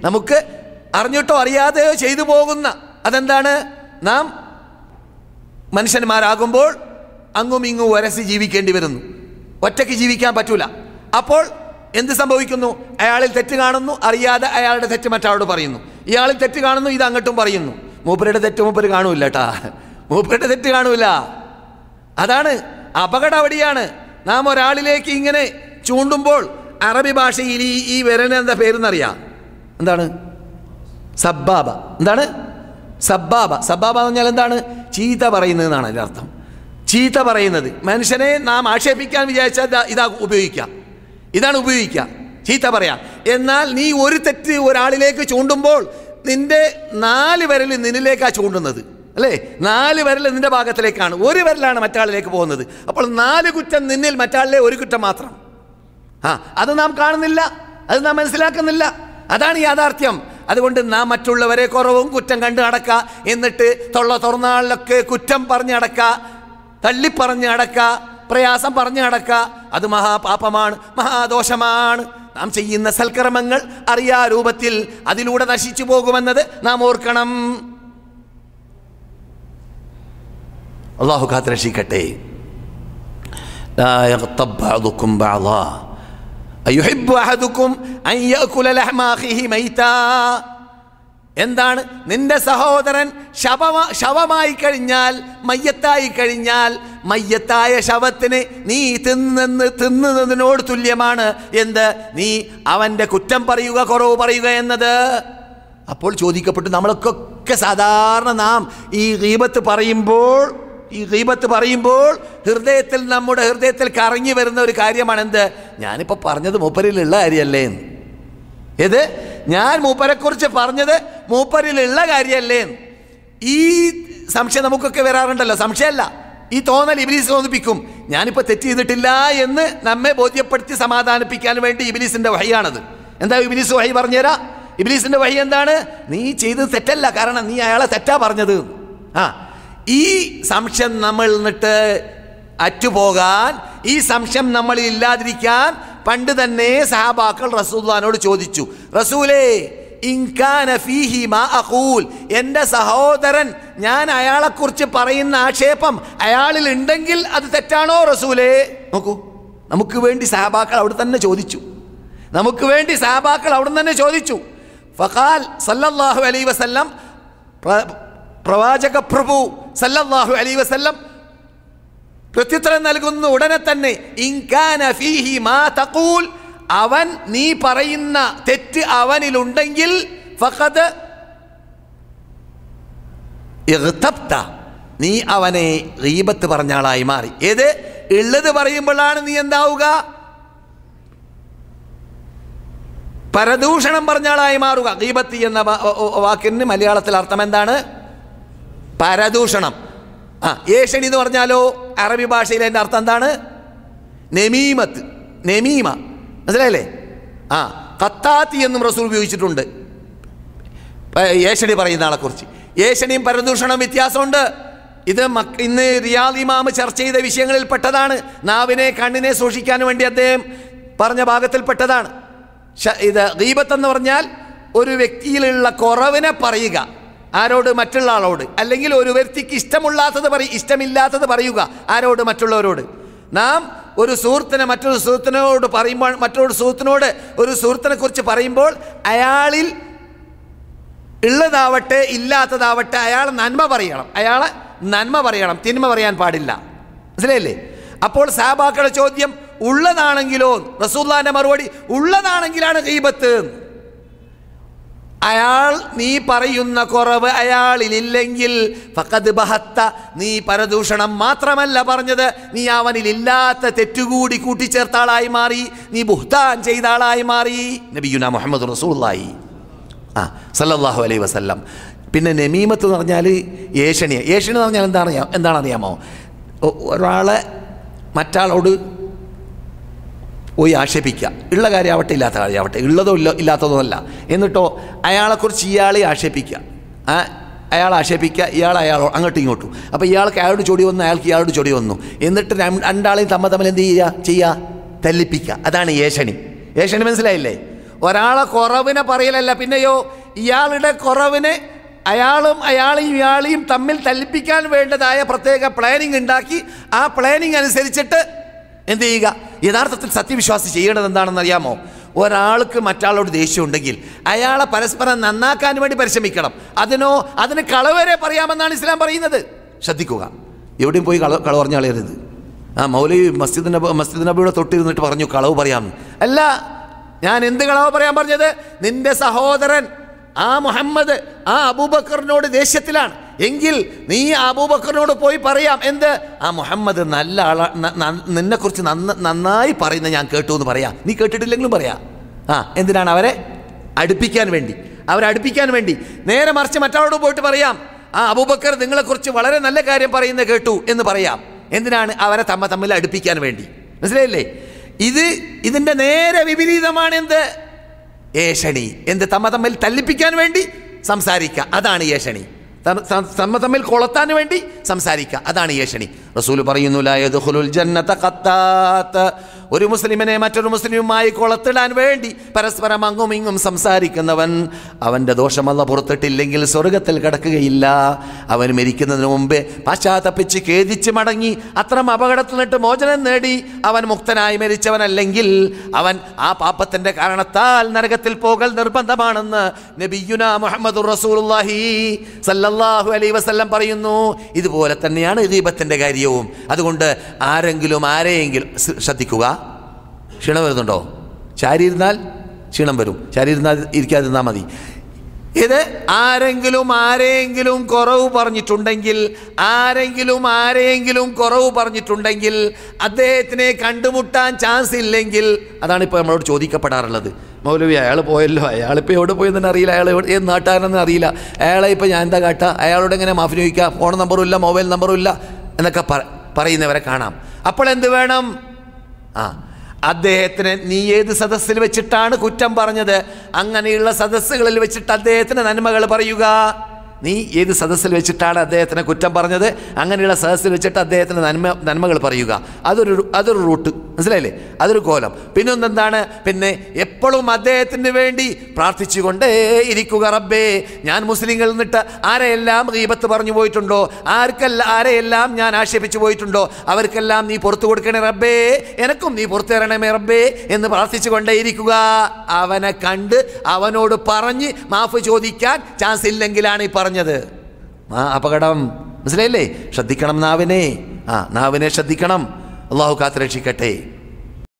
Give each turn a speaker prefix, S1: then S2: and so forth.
S1: നമുക്ക് അറിഞ്ഞിട്ടോ അറിയാതെയോ ചെയ്തു പോകുന്ന അതെന്താണ്? നാം മനുഷ്യന്മാരാകുമ്പോൾ അങ്ങും ഇങ്ങും ഒരസി ജീവിക്കേണ്ടി വരുന്നു. ഒറ്റയ്ക്ക് ജീവിക്കാൻ പറ്റൂല. അപ്പോൾ എന്ത് സംഭവിക്കുന്നു? അയാളിൽ തെറ്റ് കാണുന്നു അറിയാതെ അയാളുടെ തെറ്റ് മറ്റാളോട് പറയുന്നു. ഇയാളിൽ തെറ്റ് കാണുന്നു ഇത് അങ്ങോട്ടും പറയുന്നു. മൂപ്പരുടെ തെറ്റ് മൂപ്പര് കാണൂല കേട്ടാ മൂപ്പരുടെ തെറ്റ് കാണൂല. അതാണ് അപകടം അവിടെയാണ് നാം ഒരാളിലേക്ക് ഇങ്ങനെ ചൂണ്ടുമ്പോൾ അറബി ഭാഷയിൽ ഈ ഈ വരനെന്താ പേരെന്നറിയാം? എന്താണ്? സബ്ബാബ. എന്താണ്? സബ്ബാബ. സബ്ബാബ എന്ന് പറഞ്ഞാൽ എന്താണ്? ചീത്ത പറയുന്നത് എന്നാണ് അതിന്റെ അർത്ഥം. ചീത്ത പറയുന്നത്. മനുഷ്യനെ നാം ആക്ഷേപിക്കാൻ വിചാരിച്ചാൽ ഇതാ ഉപയോഗിക്കാം. ഇതാണ് ഉപയോഗിക്കുക. ചീത്ത പറയാം. എന്നാൽ നീ ഒരു തെറ്റ് ഒരാളിലേക്ക് ചൂണ്ടുമ്പോൾ നിന്റെ നാല് വിരൽ നിന്നിലേക്കാണ് ചൂണ്ടുന്നത്. അല്ലേ? നാല് വിരൽ നിന്റെ ഭാഗത്തിലേക്കാണ്. ഒരു വിരലാണ് മറ്റാളിലേക്ക് പോകുന്നത്. അപ്പോൾ നാല് കുറ്റം നിന്നിൽ മറ്റാളിലെ ഒരു കുറ്റം മാത്രം. ആ അത് നാം കാണുന്നില്ല. അത് നാം മനസ്സിലാക്കുന്നില്ല. അതാണ് യാഥാർത്ഥ്യം. അതുകൊണ്ട് നാം മറ്റുള്ളവരെ കുറവും കുറ്റം കണ്ട് നടക്കുക എന്നിട്ട് തൊള്ള തുറന്നാളിലൊക്കെ കുറ്റം പറഞ്ഞ് നടക്കുക തള്ളിപ്പറഞ്ഞ് നടക്കുക പ്രയാസം പറഞ്ഞ് നടക്കുക അത് മഹാപാപമാണ് മഹാദോഷമാണ്. നാം ചെയ്യുന്ന സൽക്കർമ്മങ്ങൾ അറിയാ രൂപത്തിൽ അതിലൂടെ നശിച്ചു പോകുമെന്നത് നാം ഓർക്കണം. അള്ളാഹു കാത്തുരക്ഷിക്കട്ടെ لا എന്താണ്? നിന്റെ സഹോദരൻ ശവമ ശവമായി കഴിഞ്ഞാൽ മയ്യത്തായി കഴിഞ്ഞാൽ മയ്യത്തായ ശവത്തിന് നീ തിന്നെന്ന് തിന്നുന്നതിനോട് തുല്യമാണ്. എന്ത്? നീ അവന്റെ കുറ്റം പറയുക കുറവ് പറയുക എന്നത്. അപ്പോൾ ചോദിക്കപ്പെട്ടു നമ്മളൊക്കെ സാധാരണ നാം ഈ ഗീബത്ത് പറയുമ്പോൾ ഈ ഗീബത്ത് പറയുമ്പോൾ ഹൃദയത്തിൽ നമ്മുടെ ഹൃദയത്തിൽ കറങ്ങി വരുന്ന ഒരു കാര്യമാണ് എന്ത് ഞാനിപ്പോൾ പറഞ്ഞത് മൂപ്പരിലുള്ള കാര്യമല്ലേ എന്ന്. ഏത്? ഞാൻ മൂപ്പരെക്കുറിച്ച് പറഞ്ഞത് മൂപ്പരിലുള്ള കാര്യമല്ലേ എന്ന്. ഈ സംശയം നമുക്കൊക്കെ വരാറുണ്ടല്ലോ. സംശയമല്ല. ഈ തോന്നൽ ഇബിലീസ് തോന്നിപ്പിക്കും. ഞാനിപ്പോൾ തെറ്റ് ചെയ്തിട്ടില്ല എന്ന് നമ്മെ ബോധ്യപ്പെടുത്തി സമാധാനിപ്പിക്കാൻ വേണ്ടി ഇബിലീസിന്റെ വഴിയാണത് എന്താ ഇബിലീസ് വഴി പറഞ്ഞുതരാം? ഇബിലീസിന്റെ വഴി എന്താണ്? നീ ചെയ്തത് തെറ്റല്ല. കാരണം നീ അയാളെ തെറ്റാ പറഞ്ഞത്. ആ ഈ സംശയം നമ്മൾ നിന്നിട്ട് അറ്റുപോകാൻ ഈ സംശയം നമ്മളിൽ ഇല്ലാതിരിക്കാൻ പണ്ട് തന്നെ സഹാബാക്കൾ റസൂല്ലാനോട് ചോദിച്ചു. റസൂലേ എന്റെ സഹോദരൻ ഞാൻ അയാളെക്കുറിച്ച് പറയുന്ന ആക്ഷേപം അയാളിൽ ഉണ്ടെങ്കിൽ അത് തെറ്റാണോ റസൂലേ? നോക്കൂ നമുക്ക് വേണ്ടി സഹാബാക്കൾ അവിടെ തന്നെ ചോദിച്ചു. നമുക്ക് വേണ്ടി സഹാബാക്കൾ അവിടെ തന്നെ ചോദിച്ചു. ഫഖാൽ സല്ലല്ലാഹു അലൈ വസല്ലം പ്രവാചക പ്രഭു സല്ലല്ലാഹു അലൈഹി വസല്ലം പ്രത്യുത്തരം നൽകുന്ന ഉടനെ തന്നെ ഇൻകാന ഫീഹി മാ തഖൂൽ അവൻ നീ പറയുന്ന തെറ്റ് അവനിലുണ്ടെങ്കിൽ ഇഗ്തബ്ത. നീ അവനെ റീബത്ത് പറഞ്ഞ ആളായി മാറി. ഏത്? ഉള്ളത് പറയുമ്പോഴാണ് നീ എന്താവുക? പരദൂഷണം പറഞ്ഞ ആളായി മാറുക. ഗീബത്തി എന്ന വാക്കിന് മലയാളത്തിൽ അർത്ഥം എന്താണ്? പരദൂഷണം. ആ ഏഷണി എന്ന് പറഞ്ഞാലോ അറബി ഭാഷയിൽ അതിന്റെ അർത്ഥം എന്താണ്? നെമീമത്ത് നെമീമ. മനസ്സിലായില്ലേ? ആ കത്താത്തി എന്നും റസൂൽ ഉപയോഗിച്ചിട്ടുണ്ട്. ഏഷണി പറയുന്ന ആളെക്കുറിച്ച്. ഏഷണിയും പരദൂഷണവും വ്യത്യാസമുണ്ട്. ഇത് മക് ഇന്ന് റിയാദ് ചർച്ച ചെയ്ത വിഷയങ്ങളിൽ പെട്ടതാണ്. നാവിനെ കണ്ണിനെ സൂക്ഷിക്കാൻ വേണ്ടി അദ്ദേഹം പറഞ്ഞ ഭാഗത്തിൽപ്പെട്ടതാണ് ഇത് ഗീബത്ത് എന്ന് പറഞ്ഞാൽ ഒരു വ്യക്തിയിലുള്ള കുറവിനെ പറയുക. ആരോട് മറ്റുള്ള ആളോട് അല്ലെങ്കിൽ ഒരു വ്യക്തിക്ക് ഇഷ്ടമുള്ളാത്തത് പറ ഇഷ്ടമില്ലാത്തത് പറയുക. ആരോട്? മറ്റുള്ളവരോട്. നാം ഒരു സുഹൃത്തിനെ മറ്റൊരു സുഹൃത്തിനോട് പറയുമ്പോൾ മറ്റൊരു സുഹൃത്തിനോട് ഒരു സുഹൃത്തിനെ കുറിച്ച് പറയുമ്പോൾ അയാളിൽ ഉള്ളതാവട്ടെ ഇല്ലാത്തതാവട്ടെ അയാൾ നന്മ പറയണം. അയാളെ നന്മ പറയണം. തിന്മ പറയാൻ പാടില്ല. മനസ്സിലായില്ലേ? അപ്പോൾ സാബാക്കളുടെ ചോദ്യം ഉള്ളതാണെങ്കിലോ? റസൂല്ലാന്റെ മറുപടി ഉള്ളതാണെങ്കിലാണ് ഗീബത്ത്. അയാൾ നീ പറയുന്ന കുറവ് അയാളിലില്ലെങ്കിൽ ഫക്കത് ബഹത്ത നീ പരദൂഷണം മാത്രമല്ല പറഞ്ഞത്. നീ അവനിൽ ഇല്ലാത്ത തെറ്റുകൂടി കൂട്ടിച്ചേർത്ത ആളായി മാറി. നീ ബുഹ്താൻ ചെയ്ത ആളായി മാറി. നബിയുന മുഹമ്മദ് റസൂള്ളായി ആ സല്ലല്ലാഹു അലൈ വസല്ലം. പിന്നെ നമീമത്ത് എന്ന് പറഞ്ഞാൽ ഏഷണിയ ഏഷണി എന്ന് പറഞ്ഞാൽ എന്താണ് എന്താണ് അറിയാമോ? ഒരാളെ മറ്റാളോട് പോയി ആക്ഷേപിക്കുക. ഉള്ള കാര്യമാവട്ടെ ഇല്ലാത്ത കാര്യമാവട്ടെ ഉള്ളതോ ഇല്ല ഇല്ലാത്തതോ എന്നിട്ടോ അയാളെക്കുറിച്ച് ഇയാളെ ആക്ഷേപിക്കുക. ആ അയാൾ ആക്ഷേപിക്കുക ഇയാൾ അയാൾ അങ്ങോട്ടും ഇങ്ങോട്ടും. അപ്പോൾ ഇയാൾക്ക് അയാളോട് ചൊടി വന്നു അയാൾക്ക് ഇയാളോട് ചൊടി വന്നു. എന്നിട്ട് രണ്ടാളെയും തമ്മ തമ്മിൽ എന്ത് ചെയ്യുക? ചെയ്യുക തല്ലിപ്പിക്കുക. അതാണ് ഏഷണി. ഏഷണി മനസ്സിലായില്ലേ? ഒരാളെ കുറവിനെ പറയലല്ല. പിന്നെയോ ഇയാളുടെ കുറവിനെ അയാളും അയാളെയും ഇയാളെയും തമ്മിൽ തല്ലിപ്പിക്കാൻ വേണ്ടതായ പ്രത്യേക പ്ലാനിങ് ഉണ്ടാക്കി ആ പ്ലാനിങ് അനുസരിച്ചിട്ട് എന്ത് ചെയ്യുക? യഥാർത്ഥത്തിൽ സത്യവിശ്വാസി ചെയ്യേണ്ടത് എന്താണെന്ന് അറിയാമോ ഒരാൾക്ക് മറ്റാളോട് ദേഷ്യം ഉണ്ടെങ്കിൽ അയാളെ പരസ്പരം നന്നാക്കാൻ വേണ്ടി പരിശ്രമിക്കണം. അതിനോ അതിന് കളവരെ പറയാമെന്നാണ് ഇസ്ലാം പറയുന്നത്. ശ്രദ്ധിക്കുക. എവിടെയും പോയി കള കളവ് പറഞ്ഞ കളയരുത്. ആ മൗലവി മസ്ജിദ് നബ മസ്ജിദ് നബിയുടെ തൊട്ടിരുന്നിട്ട് പറഞ്ഞു കളവ് പറയാമെന്ന് അല്ല ഞാൻ എന്ത് കളവ് പറയാൻ പറഞ്ഞത്? നിന്റെ സഹോദരൻ ആ മുഹമ്മദ് ആ അബൂബക്കറിനോട് ദേഷ്യത്തിലാണ്. എങ്കിൽ നീ അബൂബക്കറിനോട് പോയി പറയാം. എന്ത്? ആ മുഹമ്മദ് നല്ല ആളാ നിന്നെക്കുറിച്ച് നന്ന നന്നായി പറയുന്ന ഞാൻ കേട്ടു എന്ന് പറയാം. നീ കേട്ടിട്ടില്ലെങ്കിലും പറയാം. ആ എന്തിനാണ് അവരെ? അടുപ്പിക്കാൻ വേണ്ടി. അവരെ അടുപ്പിക്കാൻ വേണ്ടി. നേരെ മറിച്ച് മറ്റാളോട് പോയിട്ട് പറയാം. ആ അബൂബക്കർ നിങ്ങളെക്കുറിച്ച് വളരെ നല്ല കാര്യം പറയുന്നത് കേട്ടു എന്ന് പറയാം. എന്തിനാണ് അവരെ തമ്മ തമ്മിൽ അടുപ്പിക്കാൻ വേണ്ടി? മനസ്സിലായില്ലേ? ഇത് ഇതിന്റെ നേരെ വിപരീതമാണ് എന്ത്? ഏഷണി. എന്ത്? തമ്മ തമ്മിൽ തല്ലിപ്പിക്കാൻ വേണ്ടി സംസാരിക്കുക. അതാണ് ഏഷണി. തമ്മ തമ്മിൽ കൊളത്താൻ വേണ്ടി സംസാരിക്കുക. അതാണ് ഏഷണി റസൂൽ പറയുന്നു ഒരു മുസ്ലിമിനെ മറ്റൊരു മുസ്ലിമുമായി കൊളത്തിടാൻ വേണ്ടി പരസ്പരം അങ്ങും ഇങ്ങും സംസാരിക്കുന്നവൻ അവന്റെ ദോഷമല്ല പുറത്തിട്ടില്ലെങ്കിൽ സ്വർഗത്തിൽ കിടക്കുകയില്ല. അവൻ മരിക്കുന്നതിന് മുമ്പേ പശ്ചാത്തപ്പിച്ച് ഖേദിച്ച് മടങ്ങി അത്തരം അപകടത്തിൽ നിന്നിട്ട് മോചനം നേടി. അവൻ മുക്തനായി മരിച്ചവനല്ലെങ്കിൽ അവൻ ആ പാപത്തിന്റെ കാരണത്താൽ നരകത്തിൽ പോകൽ നിർബന്ധമാണെന്ന് നബിയുന മുഹമ്മദ് റസൂലുള്ളാഹി സല്ലല്ലാഹു അലൈഹി വസല്ലം പറയുന്നു. ഇതുപോലെ തന്നെയാണ് ദീപത്തിന്റെ കാര്യവും. അതുകൊണ്ട് ആരെങ്കിലും ആരെയെങ്കിലും ശ്രദ്ധിക്കുക. ക്ഷീണം വരുന്നുണ്ടോ? ചാരി ഇരുന്നാൽ ക്ഷീണം വരും. ചാരി ഇരുന്നാൽ ഇരിക്കാതിരുന്നാൽ മതി. ഇത് ആരെങ്കിലും ആരെങ്കിലും കുറവ് പറഞ്ഞിട്ടുണ്ടെങ്കിൽ ആരെങ്കിലും ആരെങ്കിലും കുറവ് പറഞ്ഞിട്ടുണ്ടെങ്കിൽ അദ്ദേഹത്തിനെ കണ്ടുമുട്ടാൻ ചാൻസ് ഇല്ലെങ്കിൽ അതാണ് ഇപ്പോൾ നമ്മളോട് ചോദിക്കപ്പെടാറുള്ളത്. മൗലവി അയാൾ പോയല്ലോ. അയാളിപ്പോൾ എവിടെ പോയെന്ന് അറിയില്ല. അയാൾ ഏത് നാട്ടുകാരെന്ന് അറിയില്ല. അയാളെ ഇപ്പോൾ ഞാൻ എന്താ കാട്ടുക അയാളോട് എങ്ങനെ മാഫി ചോദിക്കുക ഫോൺ നമ്പറും ഇല്ല മൊബൈൽ നമ്പറും ഇല്ല എന്നൊക്കെ പറയുന്നവരെ കാണാം. അപ്പോൾ എന്ത് വേണം? ആ അദ്ദേഹത്തിന് നീ ഏത് സദസ്സിൽ വെച്ചിട്ടാണ് കുറ്റം പറഞ്ഞത്? അങ്ങനെയുള്ള സദസ്സുകളിൽ വെച്ചിട്ട് അദ്ദേഹത്തിന് നന്മകൾ പറയുക. നീ ഏത് സദസ്സിൽ വെച്ചിട്ടാണ് അദ്ദേഹത്തിനെ കുറ്റം പറഞ്ഞത്? അങ്ങനെയുള്ള സദസ്സിൽ വെച്ചിട്ട് അദ്ദേഹത്തിന് നന്മ നന്മകൾ പറയുക. അതൊരു അതൊരു റൂട്ട്. മനസ്സിലായില്ലേ? അതൊരു കോലം. പിന്നെ ഒന്നെന്താണ് പിന്നെ എപ്പോഴും അദ്ദേഹത്തിന് വേണ്ടി പ്രാർത്ഥിച്ചുകൊണ്ടേ ഇരിക്കുക റബ്ബേ. ഞാൻ മുസ്ലിങ്ങളിൽ നിന്നിട്ട് ആരെയെല്ലാം ഈപത്ത് പറഞ്ഞു പോയിട്ടുണ്ടോ? ആർക്കല്ല ആരെയെല്ലാം ഞാൻ ആക്ഷേപിച്ചു പോയിട്ടുണ്ടോ? അവർക്കെല്ലാം നീ പുറത്തു കൊടുക്കണേ റബ്ബേ. എനക്കും നീ പുറത്തു തരണമേ റബ്ബേ എന്ന് പ്രാർത്ഥിച്ചു കൊണ്ടേയിരിക്കുക അവനെ കണ്ട് അവനോട് പറഞ്ഞ് മാഫ് ചോദിക്കാൻ ചാൻസ് ഇല്ലെങ്കിലാണ് ഈ പറഞ്ഞത്? ആ അപകടം. മനസ്സിലായില്ലേ? ശ്രദ്ധിക്കണം നാവിനെ. ആ നാവിനെ ശ്രദ്ധിക്കണം. അള്ളാഹു കാത്ത് രക്ഷിക്കട്ടെ